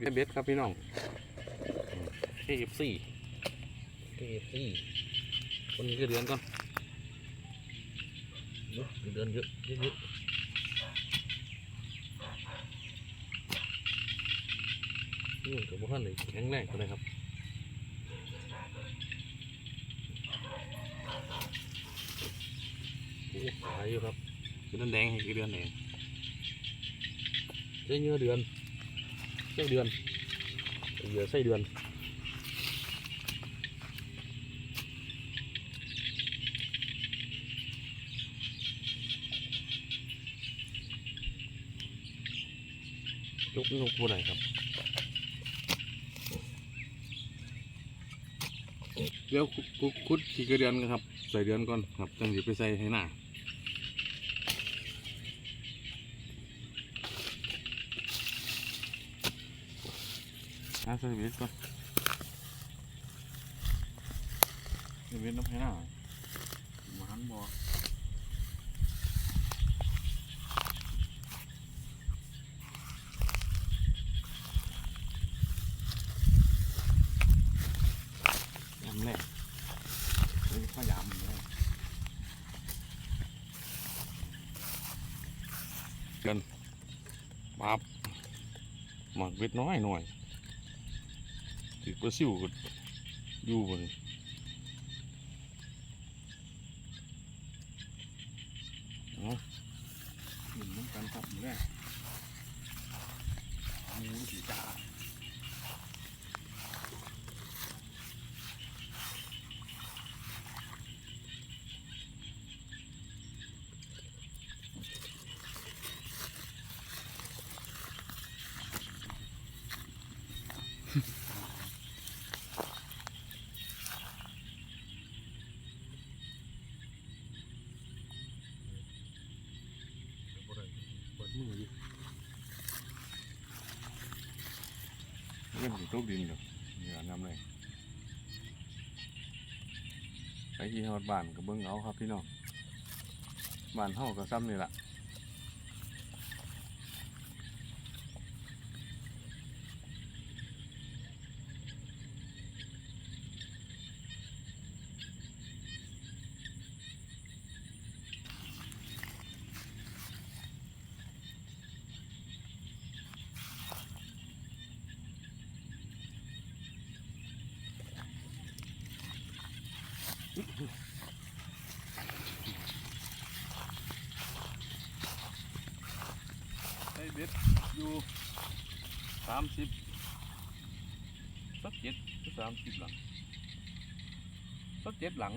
เบสครับพี่น้องเคเอฟซีเคเอฟซีคนนี้ก็เดือนก่อนเยอะเดือนเยอะเยอะเยอะนี่มันกับพวกท่านเลยแข็งแรงกันเลยครับโอ้ขายอยู่ครับเป็นเดือนแดงกี่เดือนเองใช้เนื้อเดือนไส้เดือนเหยื่อไส้เดือนยกยกผู้ใดครับเดี๋ยวคุคุคุดขี้กระเดือนกันครับ ใส่เดือนก่อนครับจังสิไปใส่ให้หน้า อะส่เวทก่อนใส่เวทน้ำให้หน้ามาหันบ่ยำแรกนี่ข้าวยำเลยกันปับหมักเบ็ดน้อยหน่อย ถือปลาซิวก็อยู่บนเอาหมุนน้ำกันครับหมือแรกหมูสีจ่า เปิดมือดิเล่นถึงทุกดินเด้ออย่าน้ำเลยไปที่ฮอดบ้านกับเบิ้งเอาครับพี่น้องบ้านเฮาก็ซ้ำนี่แหละ ไอ้เบ็ดอยู่สามสิบสักเจ็ดสักสามสิบหลังสักเจ็ดหลัง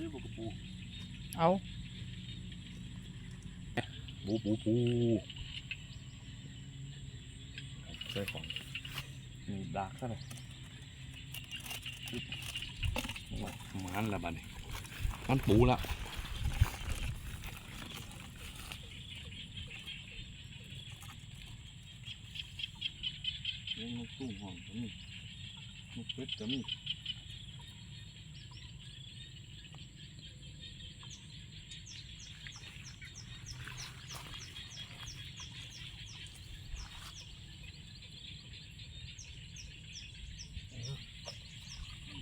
อาอยู่บกกระปูเอาปูปูปูใส่ของมีดากเท่าไหร่มันละบัดนี้มันปูละเลี้ยงนกตุ้งห้องก็มีนกเป็ดก็มี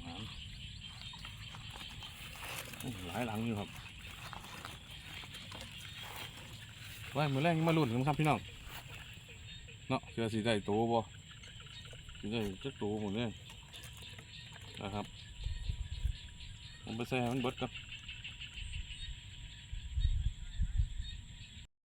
หมาโอ้หลายหลังอยู่ครับไว้มือแรกมาลุ้นกันครับพี่น้องเนาะเสือสีได้โตบ่สีได้จะโตหมดเลยนะครับผมไปใส่ให้มันเบิดครับ